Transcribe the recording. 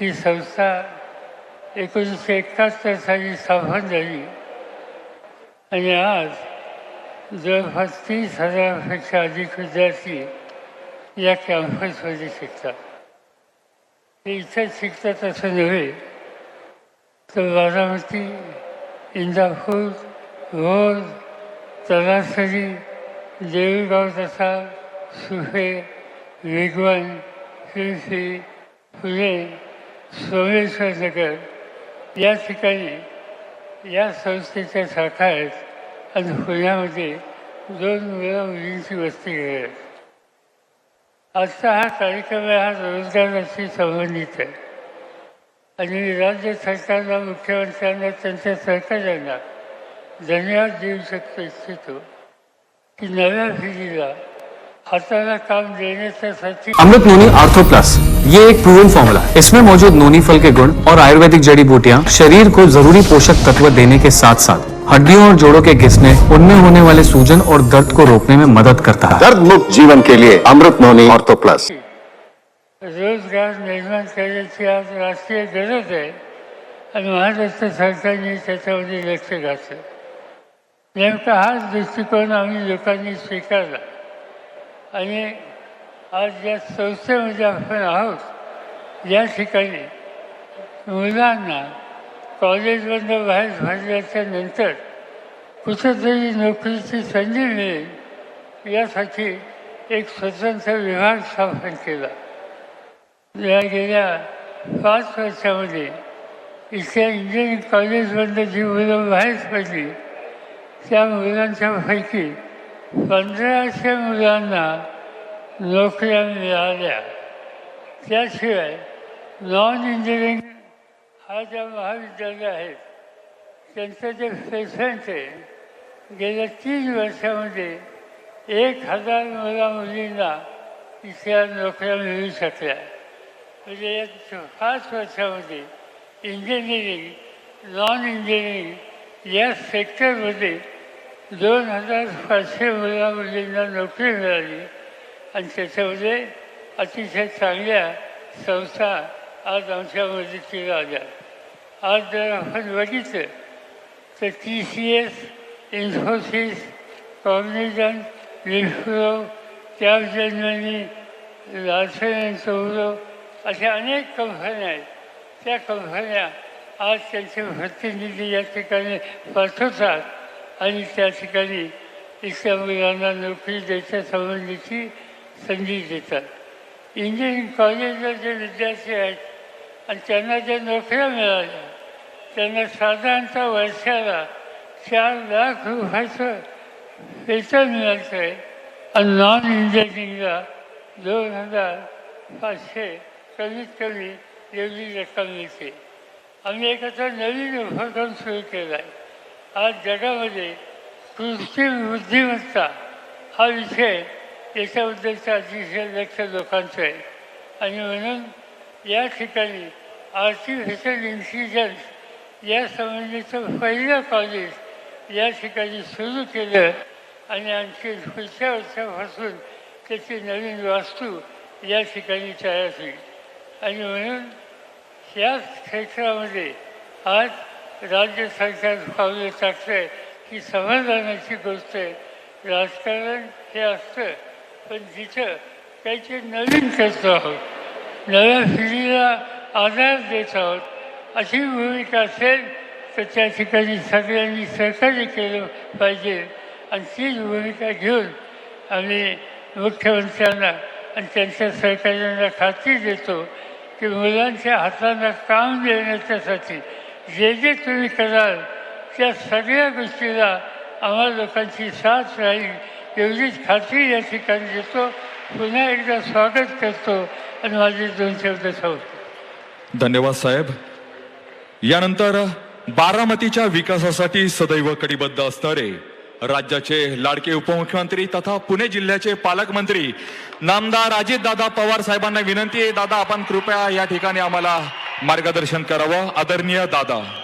ही संस्था एकोणीसशे एकाहत्तर साली स्थापन झाली. आणि आज जवळपास तीस हजारापेक्षा अधिक विद्यार्थी या कॅम्पसमध्ये शिकतात. ते इथं शिकतात असं नव्हे तर बारामती इंदापूर भोर तलासरी देऊळगाव तसा सुफे वेगवान शिरसी फुले सोमेश्वर नगर या ठिकाणी या संस्थेच्या शाखा आहेत आणि पुण्यामध्ये दोन मुला मुलींची वस्ती आहेत आजचा हा कार्यक्रम हा रोजगाराशी संबंधित आहे. आणि राज्य सरकारला मुख्यमंत्र्यांना त्यांच्या सहकार्यांना धन्यवाद देऊ शकतो इच्छितो की नव्या पिढीला हाताला काम देण्याच्यासाठी अमृत नोनी आर्थो प्लस ये एक प्रूवन फॉर्मूला है। इसमें मौजूद नोनी फल के गुण और आयुर्वेदिक जड़ी बूटियाँ शरीर को ज़रूरी पोषक तत्व देने के साथ साथ हड्डियों और जोड़ों के घिसने उनमें होने वाले सूजन और दर्द को रोकने में मदद करता है। दर्द मुक्त जीवन के लिए अमृत नोनी ऑर्थो प्लस। रोज़गार निर्माण करण्याची आज राष्ट्रीय गरज आहे आणि महाराष्ट्र सरकारने त्याच्यामध्ये लक्ष घातलं नेमका हाच दृष्टिकोन आम्ही लोकांनी स्वीकारला आणि आज ज्या संस्थेमध्ये आपण आहोत. या ठिकाणी मुलांना कॉलेजमधनं बाहेर भरल्याच्या नंतर कुठेतरी नोकरीची संधी मिळेल यासाठी एक स्वतंत्र विभाग स्थापन केला. या गेल्या पाच वर्षामध्ये इथल्या इंजिनिअरिंग कॉलेजमधनं जी मुलं बाहेर पडली त्या मुलांच्यापैकी पंधराशे मुलांना नोकऱ्या मिळाल्या त्याशिवाय नॉन इंजिनिअरिंग हा ज्या महाविद्यालय आहेत. त्यांचं जे पेशंट आहे गेल्या तीन वर्षामध्ये एक हजार मुला मुलींना इथल्या नोकऱ्या मिळू शकल्या. म्हणजे या पाच वर्षामध्ये इंजिनिअरिंग नॉन इंजिनिअरिंग या सेक्टरमध्ये दोन हजार पाचशे मुला मुलींना नोकरी मिळाली. आणि त्याच्यामध्ये अतिशय चांगल्या संस्था आज आमच्या मदतीला आल्या. आज जर आपण बघितलं तर T C S Infosys Cognizant Wipro Capgemini Larsen and Toubro अशा अनेक कंपन्या आहेत. त्या कंपन्या आज त्यांचे प्रतिनिधी या ठिकाणी पाठवतात आणि त्या ठिकाणी इथल्या मुलांना नोकरी द्यायच्या संबंधीची संधी देतात इंजिनिअरिंग कॉलेजला जे विद्यार्थी आहेत आणि त्यांना ज्या नोकऱ्या मिळाल्या त्यांना साधारणतः वर्षाला चार लाख रुपयाचं वेतन मिळायचं आहे आणि नॉन इंजिनिअरिंगला दोन हजार पाचशे कमीत कमी एवढी रक्कम मिळते. आम्ही एक आता नवीन उपक्रम सुरू केला आहे आज जगामध्ये कृत्रिम बुद्धिमत्ता हा विषय याच्याबद्दलचं अतिशय लक्ष लोकांचं. आहे आणि म्हणून या ठिकाणी आर्टिफिशियल इंटेलिजन्स या संबंधीचं पहिलं कॉलेज या ठिकाणी सुरू केलं. आणि आणखी पुढच्या वर्षापासून त्याची नवीन वास्तू या ठिकाणी तयार होईल. आणि म्हणून या क्षेत्रामध्ये आज राज्य सरकार पावलं टाकतं आहे ही समाधानाची गोष्ट आहे. राजकारण हे असतं. पण जिथं काहीतरी नवीन करत आहोत नव्या पिढीला आधार देत आहोत अशी भूमिका असेल तर त्या ठिकाणी सगळ्यांनी सहकार्य केलं पाहिजे. आणि तीच भूमिका घेऊन आम्ही मुख्यमंत्र्यांना आणि त्यांच्या सहकार्यांना खात्री देतो की मुलांच्या हातांना काम देण्याच्यासाठी जे जे तुम्ही कराल त्या सगळ्या गोष्टीला आम्हा लोकांची साथ राहील. एवढीच खात्री या ठिकाणी देतो पुन्हा एकदा स्वागत करतो आणि माझे दोन शब्द सांगतो. धन्यवाद साहेब. यानंतर बारामतीच्या विकासासाठी सदैव कटिबद्ध असणारे राज्याचे लाडके उपमुख्यमंत्री तथा पुणे जिल्ह्याचे पालकमंत्री नामदार अजितदादा पवार साहेबांना विनंती आहे दादा आपण कृपया या ठिकाणी आम्हाला मार्गदर्शन करावं. आदरणीय दादा.